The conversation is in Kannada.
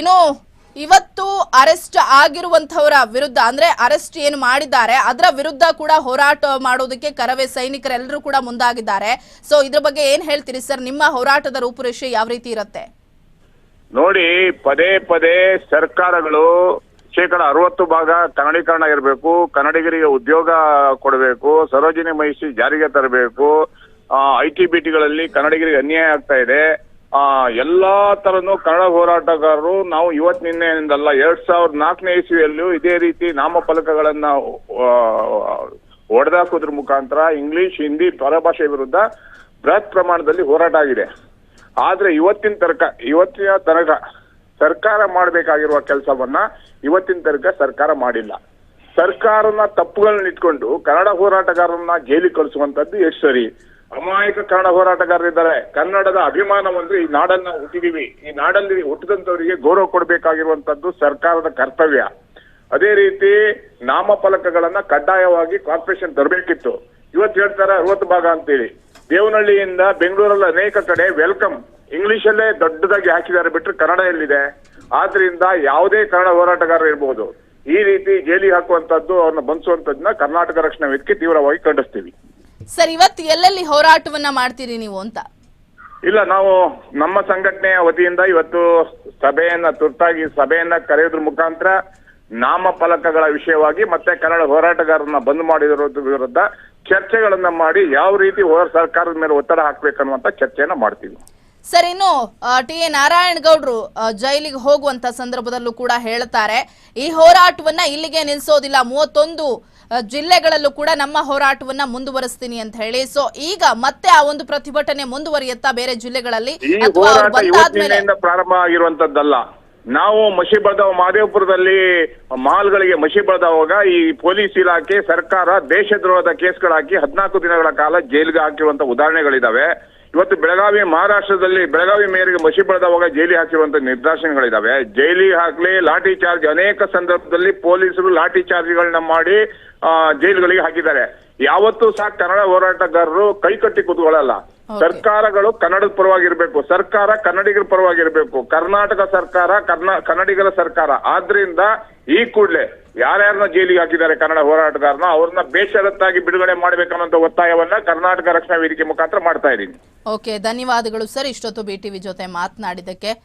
ಇನ್ನು ಇವತ್ತು ಅರೆಸ್ಟ್ ಆಗಿರುವಂತವರ ವಿರುದ್ಧ, ಅಂದ್ರೆ ಅರೆಸ್ಟ್ ಏನು ಮಾಡಿದ್ದಾರೆ, ಅದರ ವಿರುದ್ಧ ಕೂಡ ಹೋರಾಟ ಮಾಡೋದಕ್ಕೆ ಕರವೇ ಸೈನಿಕರೆಲ್ಲರೂ ಕೂಡ ಮುಂದಾಗಿದ್ದಾರೆ. ಸೊ ಇದ್ರ ಬಗ್ಗೆ ಏನ್ ಹೇಳ್ತೀರಿ ಸರ್? ನಿಮ್ಮ ಹೋರಾಟದ ರೂಪುರೇಷೆ ಯಾವ ರೀತಿ ಇರುತ್ತೆ? ನೋಡಿ, ಪದೇ ಪದೇ ಸರ್ಕಾರಗಳು ಶೇಕಡ ಅರವತ್ತು ಭಾಗ ಕನ್ನಡೀಕರಣ ಇರಬೇಕು ಕನ್ನಡಿಗರಿಗೆ ಉದ್ಯೋಗ ಕೊಡಬೇಕು, ಸರೋಜಿನಿ ಮಹಿಷಿ ಜಾರಿಗೆ ತರಬೇಕು ಐ ಟಿ ಬಿ ಟಿಗಳಲ್ಲಿ ಕನ್ನಡಿಗರಿಗೆ ಅನ್ಯಾಯ ಆಗ್ತಾ ಇದೆ. ಎಲ್ಲಾ ತರನು ಕನ್ನಡ ಹೋರಾಟಗಾರರು ನಾವು ಇವತ್ ನಿನ್ನೆಯಿಂದಲ್ಲ ಎರಡ್ ಸಾವಿರದ ನಾಲ್ಕನೇ ಇಸ್ವಿಯಲ್ಲೂ ಇದೇ ರೀತಿ ನಾಮಫಲಕಗಳನ್ನ ಹೊಡೆದಾಕುದ್ರ ಮುಖಾಂತರ ಇಂಗ್ಲಿಷ್, ಹಿಂದಿ ಪರಭಾಷೆ ವಿರುದ್ಧ ಬೃಹತ್ ಪ್ರಮಾಣದಲ್ಲಿ ಹೋರಾಟ ಆಗಿದೆ. ಆದ್ರೆ ಇವತ್ತಿನ ತನಕ ಇವತ್ತಿನ ತನಕ ಸರ್ಕಾರ ಮಾಡಬೇಕಾಗಿರುವ ಕೆಲಸವನ್ನ ಇವತ್ತಿನ ತನಕ ಸರ್ಕಾರ ಮಾಡಿಲ್ಲ. ಸರ್ಕಾರನ ತಪ್ಪುಗಳನ್ನ ಇಟ್ಕೊಂಡು ಕನ್ನಡ ಹೋರಾಟಗಾರರನ್ನ ಜೈಲಿಗೆ ಕಳಿಸುವಂತದ್ದು ಎಷ್ಟು ಸರಿ? ಅಮಾಯಕ ಕನ್ನಡ ಹೋರಾಟಗಾರರಿದ್ದಾರೆ ಕನ್ನಡದ ಅಭಿಮಾನ ಒಂದು ಈ ನಾಡನ್ನ ಹುಟ್ಟಿದೀವಿ. ಈ ನಾಡಲ್ಲಿ ಹುಟ್ಟಿದಂತವರಿಗೆ ಗೌರವ ಕೊಡಬೇಕಾಗಿರುವಂತದ್ದು ಸರ್ಕಾರದ ಕರ್ತವ್ಯ. ಅದೇ ರೀತಿ ನಾಮಫಲಕಗಳನ್ನ ಕಡ್ಡಾಯವಾಗಿ ಕಾರ್ಪೊರೇಷನ್ ತರಬೇಕಿತ್ತು. ಇವತ್ತು ಹೇಳ್ತಾರೆ ಅರವತ್ತು ಭಾಗ ಅಂತೇಳಿ ದೇವನಹಳ್ಳಿಯಿಂದ ಬೆಂಗಳೂರಲ್ಲಿ ಅನೇಕ ಕಡೆ ವೆಲ್ಕಮ್. ಇಂಗ್ಲಿಷಲ್ಲೇ ದೊಡ್ಡದಾಗಿ ಹಾಕಿದ್ದಾರೆ ಬಿಟ್ಟರೆ ಕನ್ನಡ ಎಲ್ಲಿದೆ? ಆದ್ರಿಂದ ಯಾವುದೇ ಕನ್ನಡ ಹೋರಾಟಗಾರರು ಇರಬಹುದು ಈ ರೀತಿ ಜೇಲಿ ಹಾಕುವಂತದ್ದು ಅವ್ರನ್ನ ಬಂಧಿಸುವಂತದ್ದನ್ನ ಕರ್ನಾಟಕ ರಕ್ಷಣಾ ವೇದಿಕೆ ತೀವ್ರವಾಗಿ ಖಂಡಿಸ್ತೀವಿ. ಸರ್, ಇವತ್ತು ಎಲ್ಲೆಲ್ಲಿ ಹೋರಾಟವನ್ನ ಮಾಡ್ತೀರಿ ನೀವು ಅಂತ? ಇಲ್ಲ, ನಾವು ನಮ್ಮ ಸಂಘಟನೆಯ ವತಿಯಿಂದ ಇವತ್ತು ಸಭೆಯನ್ನ ತುರ್ತಾಗಿ ಸಭೆಯನ್ನ ಕರೆಯೋದ್ರ ಮುಖಾಂತರ ನಾಮಫಲಕಗಳ ವಿಷಯವಾಗಿ ಮತ್ತೆ ಕನ್ನಡ ಹೋರಾಟಗಾರರನ್ನ ಬಂದ್ ಮಾಡಿದ್ರ ವಿರುದ್ಧ ಚರ್ಚೆಗಳನ್ನ ಮಾಡಿ ಯಾವ ರೀತಿ ಸರ್ಕಾರದ ಮೇಲೆ ಒತ್ತಡ ಹಾಕ್ಬೇಕನ್ನುವಂತ ಚರ್ಚೆಯನ್ನ ಮಾಡ್ತೀವಿ. ಸರ್ ಇನ್ನು ಟಿ. ಎ. ನಾರಾಯಣ ಗೌಡ್ರು ಜೈಲಿಗೆ ಹೋಗುವಂತ ಸಂದರ್ಭದಲ್ಲೂ ಕೂಡ ಹೇಳ್ತಾರೆ ಈ ಹೋರಾಟವನ್ನ ಇಲ್ಲಿಗೆ ನಿಲ್ಸೋದಿಲ್ಲ. ಮೂವತ್ತೊಂದು ಜಿಲ್ಲೆಗಳಲ್ಲೂ ಕೂಡ ನಮ್ಮ ಹೋರಾಟವನ್ನ ಮುಂದುವರಿಸ್ತೀನಿ ಅಂತ ಹೇಳಿ. ಸೊ ಈಗ ಮತ್ತೆ ಆ ಒಂದು ಪ್ರತಿಭಟನೆ ಮುಂದುವರಿಯುತ್ತಾ ಬೇರೆ ಜಿಲ್ಲೆಗಳಲ್ಲಿ? ಪ್ರಾರಂಭ ಆಗಿರುವಂತದ್ದಲ್ಲ. ನಾವು ಮಸಿ ಬೆಳೆದ ಮಹದೇವಪುರದಲ್ಲಿ ಮಾಲ್ಗಳಿಗೆ ಮಸಿ ಬೆಳೆದವಾಗ ಈ ಪೊಲೀಸ್ ಇಲಾಖೆ ಸರ್ಕಾರ ದೇಶದ್ರೋಹದ ಕೇಸ್ಗಳಾಕಿ ಹದಿನಾಲ್ಕು ದಿನಗಳ ಕಾಲ ಜೈಲಿಗೆ ಹಾಕಿರುವಂತ ಉದಾಹರಣೆಗಳಿದಾವೆ. ಇವತ್ತು ಬೆಳಗಾವಿ ಮಹಾರಾಷ್ಟ್ರದಲ್ಲಿ ಬೆಳಗಾವಿ ಮೇಯರ್ಗೆ ಮಸಿ ಬೆಳೆದವಾಗ ಜೈಲಿ ಹಾಕಿರುವಂತ ನಿರ್ದೇಶನಗಳಿದಾವೆ ಜೈಲಿ ಹಾಕ್ಲಿ, ಲಾಠಿ ಚಾರ್ಜ್ ಅನೇಕ ಸಂದರ್ಭದಲ್ಲಿ ಪೊಲೀಸರು ಲಾಠಿ ಚಾರ್ಜ್ಗಳನ್ನ ಮಾಡಿ ಜೈಲುಗಳಿಗೆ ಹಾಕಿದ್ದಾರೆ ಯಾವತ್ತೂ ಸಹ ಕನ್ನಡ ಹೋರಾಟಗಾರರು ಕೈ ಕಟ್ಟಿ ಕೂತ್ಕೊಳ್ಳಲ್ಲ. ಸರ್ಕಾರಗಳು ಕನ್ನಡದ ಪರವಾಗಿರ್ಬೇಕು. ಸರ್ಕಾರ ಕನ್ನಡಿಗರ ಪರವಾಗಿರ್ಬೇಕು. ಕರ್ನಾಟಕ ಸರ್ಕಾರ ಕರ್ನಾ ಕನ್ನಡಿಗರ ಸರ್ಕಾರ. ಆದ್ರಿಂದ ಈ ಕೂಡಲೇ ಯಾರ್ಯಾರನ್ನ ಜೈಲಿಗೆ ಹಾಕಿದ್ದಾರೆ ಕನ್ನಡ ಹೋರಾಟಗಾರನ ಅವ್ರನ್ನ ಬೇಷರತ್ತಾಗಿ ಬಿಡುಗಡೆ ಮಾಡ್ಬೇಕನ್ನೋ ಒತ್ತಾಯವನ್ನ ಕರ್ನಾಟಕ ರಕ್ಷಣಾ ವೇದಿಕೆ ಮುಖಾಂತರ ಮಾಡ್ತಾ ಇದ್ದೀನಿ. ಓಕೆ ಧನ್ಯವಾದಗಳು ಸರ್. ಇಷ್ಟೊತ್ತು ಬಿಟಿವಿ ಜೊತೆ ಮಾತನಾಡಿದ್ದಕ್ಕೆ.